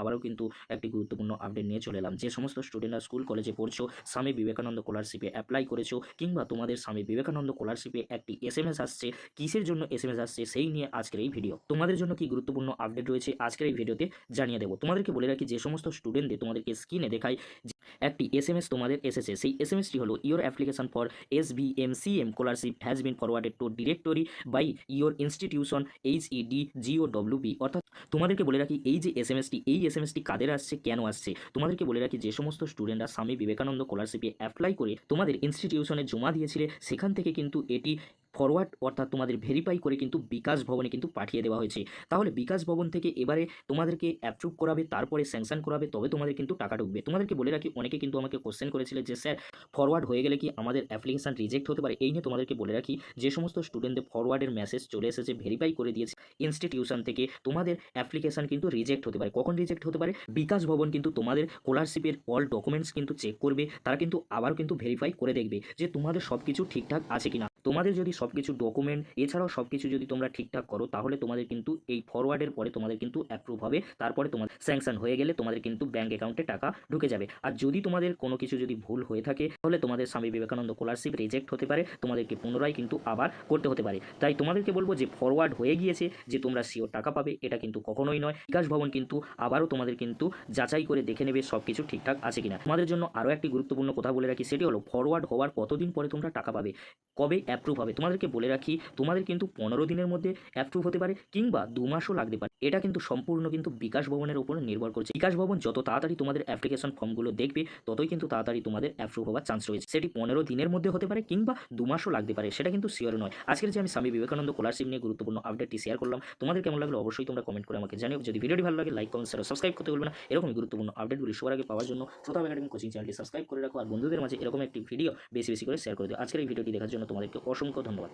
আবারও কিন্তু একটি গুরুত্বপূর্ণ আপডেট নিয়ে চলে এলাম। যে সমস্ত স্টুডেন্টরা স্কুল কলেজে পড়ছো, স্বামী বিবেকানন্দ স্কলারশিপে অ্যাপ্লাই করেছ, কিংবা তোমাদের স্বামী বিবেকানন্দ স্কলারশিপে একটি এস এম এস আসছে, কিসের জন্য এস এম এস আসছে সেই নিয়ে আজকের এই ভিডিও তোমাদের জন্য কি গুরুত্বপূর্ণ আপডেট রয়েছে, আজকের এই ভিডিওতে জানিয়ে দেবো। তোমাদেরকে বলে রাখি, যে সমস্ত স্টুডেন্টদের তোমাদেরকে স্ক্রিনে দেখায় একটি এস এম এস তোমাদের এসেছে। সেই এস এম এসটি হলো your application for S B M C M scholarship has been forwarded to directory by your institution H E D GO W B অর্থাৎ তোমাদেরকে বলে রাখি, এই যে এস এম এসটি এই এস এম এসটি কাদের আসছে, কেন আসছে? তোমাদেরকে বলে রাখি, যে সমস্ত স্টুডেন্টরা স্বামী বিবেকানন্দ স্কলারশিপে অ্যাপ্লাই করে তোমাদের ইনস্টিটিউশনে জমা দিয়েছিলে, সেখান থেকে কিন্তু এটি ফরওয়ার্ড অর্থাৎ তোমাদের ভেরিফাই করে কিন্তু বিকাশ ভবনে কিন্তু পাঠিয়ে দেওয়া হয়েছে। তাহলে বিকাশ ভবন থেকে এবারে তোমাদেরকে অ্যাপ্রুভ করাবে, তারপরে স্যাংশন করাবে, তবে তোমাদের কিন্তু টাকা ঢুকবে। তোমাদেরকে বলে রাখি, অনেকে কিন্তু আমাকে কোশ্চেন করেছিলে যে, স্যার ফরওয়ার্ড হয়ে গেলে কি আমাদের অ্যাপ্লিকেশান রিজেক্ট হতে পারে? এই নিয়ে তোমাদেরকে বলে রাখি, যে সমস্ত স্টুডেন্টদের ফরওয়ার্ডের মেসেজ চলে এসেছে ভেরিফাই করে দিয়েছে ইনস্টিটিউশন থেকে, তোমাদের অ্যাপ্লিকেশান কিন্তু রিজেক্ট হতে পারে। কখন রিজেক্ট হতে পারে? বিকাশ ভবন কিন্তু তোমাদের স্কলারশিপের অল ডকুমেন্টস কিন্তু চেক করবে, তারা কিন্তু আবার কিন্তু ভেরিফাই করে দেখবে যে তোমাদের সব কিছু ঠিকঠাক আছে কিনা। তোমাদের যদি সব কিছু ডকুমেন্ট এছাড়াও সব কিছু যদি তোমরা ঠিকঠাক করো, তাহলে তোমাদের কিন্তু এই ফরওয়ার্ডের পরে তোমাদের কিন্তু অ্যাপ্রুভ হবে। তারপরে তোমাদের স্যাংশন হয়ে গেলে তোমাদের কিন্তু ব্যাঙ্ক অ্যাকাউন্টে টাকা ঢুকে যাবে। আর যদি তোমাদের কোনো কিছু যদি ভুল হয়ে থাকে, তাহলে তোমাদের স্বামী বিবেকানন্দ স্কলারশিপ রিজেক্ট হতে পারে। তোমাদেরকে পুনরায় কিন্তু আবার করতে হতে পারে। তাই তোমাদেরকে বলব যে ফরওয়ার্ড হয়ে গিয়েছে, যে তোমরা শিওর টাকা পাবে, এটা কিন্তু কখনোই নয়। বিকাশ ভবন কিন্তু আবারও তোমাদের কিন্তু যাচাই করে দেখে নেবে সব কিছু ঠিকঠাক আছে কিনা। তোমাদের জন্য আরও একটি গুরুত্বপূর্ণ কথা বলে রাখি, সেটি হলো ফরওয়ার্ড হওয়ার কতদিন পরে তোমরা টাকা পাবে? কবে অ্যাপ্রুভ হবে। তোমাদেরকে বলে রাখি, তোমাদের কিন্তু পনেরো দিনের মধ্যে অ্যাপ্রুভ হতে পারে কিংবা দু মাসও লাগতে পারে। এটা কিন্তু সম্পূর্ণ কিন্তু বিকাশ ভবনের উপর নির্ভর করছে। বিকাশ ভবন যত তাড়াতাড়ি তোমাদের অ্যাপ্লিকেশন ফর্মগুলো দেখবে, ততই কিন্তু তাড়াতাড়ি তোমাদের অ্যাপ্রুভ হওয়ার চান্স রয়েছে। সেটি পনেরো দিনের মধ্যে হতে পারে কিংবা দু মাসও লাগতে পারে, সেটা কিন্তু শিওর নয়। আজকের যে আমি স্বামী বিবেকানন্দ স্কলারশিপ নিয়ে গুরুত্বপূর্ণ আপডেটটি শেয়ার করলাম, তোমাদের কেমন লাগল অবশ্যই তোমরা কমেন্ট করে আমাকে জানিও। যদি ভিডিওটি ভালো লাগে লাইক কমেন্ট সাবস্ক্রাইব করতে বলবে না। এরকম গুরুত্বপূর্ণ আপডেটগুলি সবার আগে পাওয়ার জন্য শ্রোতা একাডেমি কোচিং চ্যানেলটি সাবস্ক্রাইব করে রাখো। আর বন্ধুদের মাঝে এরকম একটি ভিডিও বেশি বেশি করে শেয়ার করে দিও। আজকের এই ভিডিওটি দেখার জন্য তোমাদেরকে অসংখ্য ধন্যবাদ।